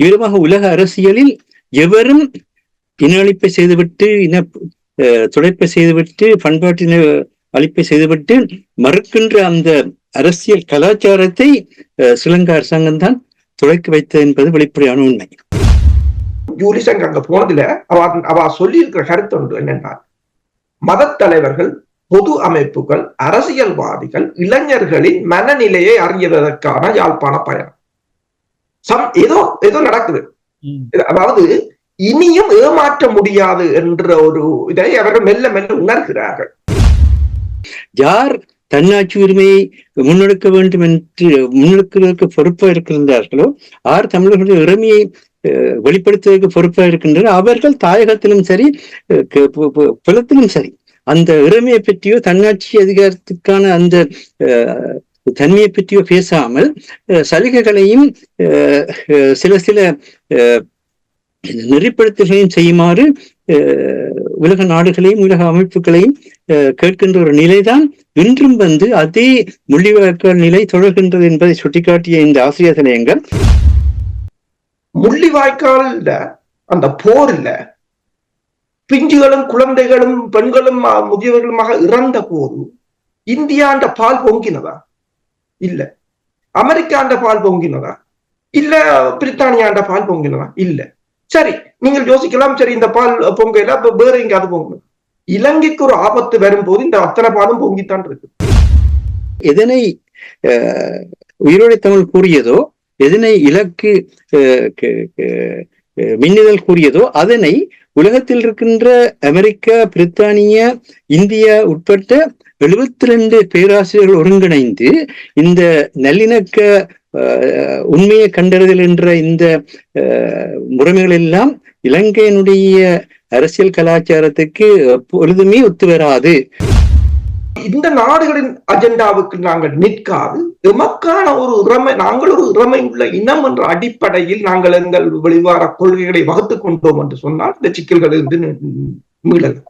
இவ்விதமாக உலக அரசியலில் எவரும் இன அழிப்பை செய்துவிட்டு இன அஹ், துடைப்பை செய்துவிட்டு பண்பாட்டின அழிப்பை செய்துவிட்டு மறுக்கின்ற அந்த அரசியல் கலாச்சாரத்தை அஹ், ஸ்ரீலங்கா அரசாங்கம் தான் துடைக்க வைத்தது என்பது வெளிப்படையான உண்மை. ஜூலிசங்க அங்க போனதுல அவ அவ சொல்லி இருக்கிற கருத்து ஒன்று என்னன்னா மதத் தலைவர்கள் பொது அமைப்புகள் அரசியல்வாதிகள் இளைஞர்களின் மனநிலையை அறிவதற்கான யாழ்ப்பாண பயணம். சம் ஏதோ ஏதோ நடக்குது. அதாவது இனியும் ஏமாற்ற முடியாது என்ற ஒரு இதை அவர்கள் மெல்ல மெல்ல உணர்கிறார்கள். யார் தன்னாட்சி உரிமையை முன்னெடுக்க வேண்டும் என்று முன்னெடுக்கிறதுக்கு பொறுப்பாக இருக்கின்றார்களோ யார் தமிழர்களுடைய இறமையை வெளிப்படுத்துவதற்கு பொறுப்பாக இருக்கின்றனர் அவர்கள் தாயகத்திலும் சரி புலத்திலும் சரி அந்த இறமையை பற்றியோ தன்னாட்சி அதிகாரத்துக்கான அந்த தன்மையை பற்றியோ பேசாமல் சலுகைகளையும் சில சில நெறிப்படுத்துகளையும் செய்யுமாறு உலக நாடுகளையும் உலக அமைப்புகளையும் கேட்கின்ற ஒரு நிலைதான் இன்றும் வந்து அதே முள்ளிவாய்க்கால் நிலை தொடர்கின்றது என்பதை சுட்டிக்காட்டிய இந்த ஆசிரியர் நிலையங்கள் முள்ளிவாய்க்கால்ல அந்த போர்ல பிஞ்சுகளும் குழந்தைகளும் பெண்களும் முதியவர்களுமாக இறந்த போது இந்தியாண்ட பால் பொங்கினதா? இல்ல. அமெரிக்காண்ட பால் பொங்கினதா? இல்ல பிரித்தானியாண்ட பால் பொங்கினதா? இல்ல. சரி நீங்கள் யோசிக்கலாம். சரி இந்த பால் பொங்கல வேற எங்கேயாவது பொங்கணும் இலங்கைக்கு ஒரு ஆபத்து வரும்போது இந்த அத்தனை பாலும் பொங்கித்தான் இருக்கு. எதனை அஹ், உயிரோடை தமிழ் கூறியதோ எதனை இலக்கு மின்னிதழ் கூறியதோ அதனை உலகத்தில் இருக்கின்ற அமெரிக்கா பிரித்தானிய இந்தியா உட்பட்ட எழுபத்தி ரெண்டு பேராசிரியர்கள் ஒருங்கிணைந்து இந்த நல்லிணக்க உண்மையை கண்டறிதல் என்ற இந்த முறைமைகள் எல்லாம் இலங்கையினுடைய அரசியல் கலாச்சாரத்துக்கு எப்பொழுதுமே ஒத்து வராது. இந்த நாடுகளின் அஜெண்டாவுக்கு நாங்கள் நிற்காது. எமக்கான ஒரு இறமை நாங்கள் ஒரு இறமை உள்ள இனம் என்ற அடிப்படையில் நாங்கள் எங்கள் வெளிவார கொள்கைகளை வகுத்துக் கொண்டோம் என்று சொன்னால் இந்த சிக்கல்களிலிருந்து மீளலாம்.